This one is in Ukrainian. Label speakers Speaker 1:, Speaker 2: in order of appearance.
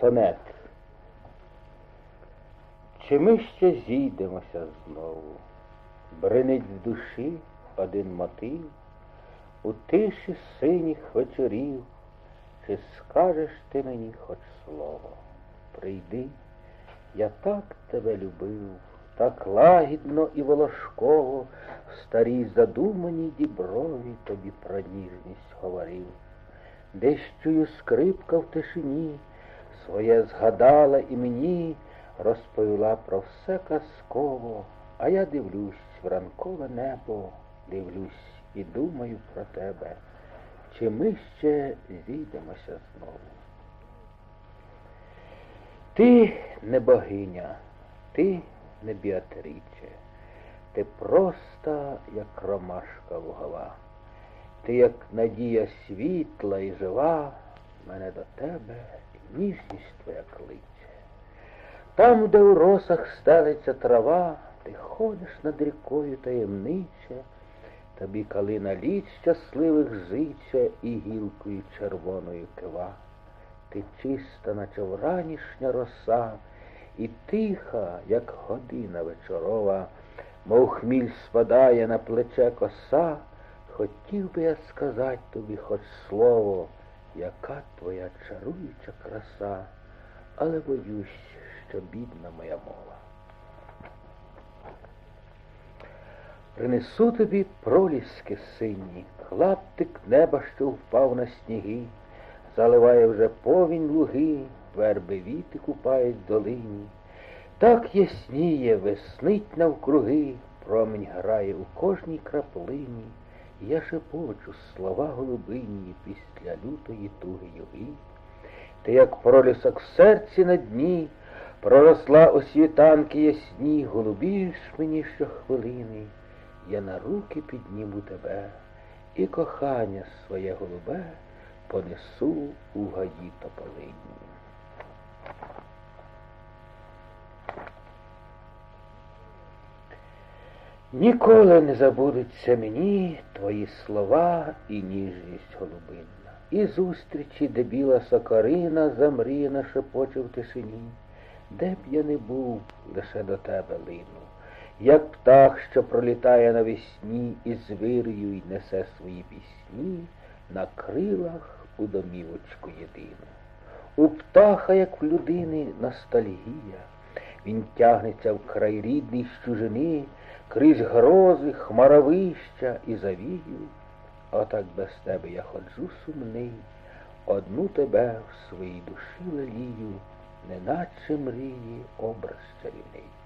Speaker 1: Сонет. Чи ми ще зійдемося знову? Бринить в душі один мотив, у тиші синіх вечорів, чи скажеш ти мені хоч слово? Прийди, я так тебе любив, так лагідно і волошково в старій задуманій діброві тобі про ніжність говорив. Десь чую скрипка в тишині, своє згадала і мені розповіла про все казково, а я дивлюсь в ранкове небо, дивлюсь і думаю про тебе, чи ми ще зійдемося знову. Ти не богиня, ти не Біатріче, ти просто як ромашка лугова. Ти, як надія світла і жива, мене до тебе ніжність твоя кличе. Там, де у росах стелиться трава, ти ходиш над рікою таємниче, тобі калина літ щасливих зиче і гілкою червоною кива. Ти чиста, наче вранішня роса, і тиха, як година вечорова, мов хміль спадає на плече коса. Хотів би я сказати тобі хоч слово, яка твоя чаруюча краса, але боюсь, що бідна моя мова. Принесу тобі проліски сині, клаптик неба, що впав на сніги, заливає вже повінь луги, верби віти купають долині. Так ясніє, веснить навкруги, промінь грає у кожній краплині. Я шепочу слова голубині після лютої туги юги. Ти, як пролісок в серці на дні, проросла у світанки ясні, голубієш мені щохвилини, я на руки підніму тебе, і кохання своє голубе понесу у гаї тополині. Ніколи не забудуться мені твої слова і ніжність голубинна, і зустрічі, де біла сокорина замріяна шепоче в тишині, де б я не був, лише до тебе лину, як птах, що пролітає навесні і з й несе свої пісні на крилах у домівочку єдину. У птаха, як в людини, ностальгія, він тягнеться в край рідний з чужини, крізь грози, хмаровища і завію, отак без тебе я ходжу сумний, одну тебе в своїй душі лелію, неначе мрії образ чарівний.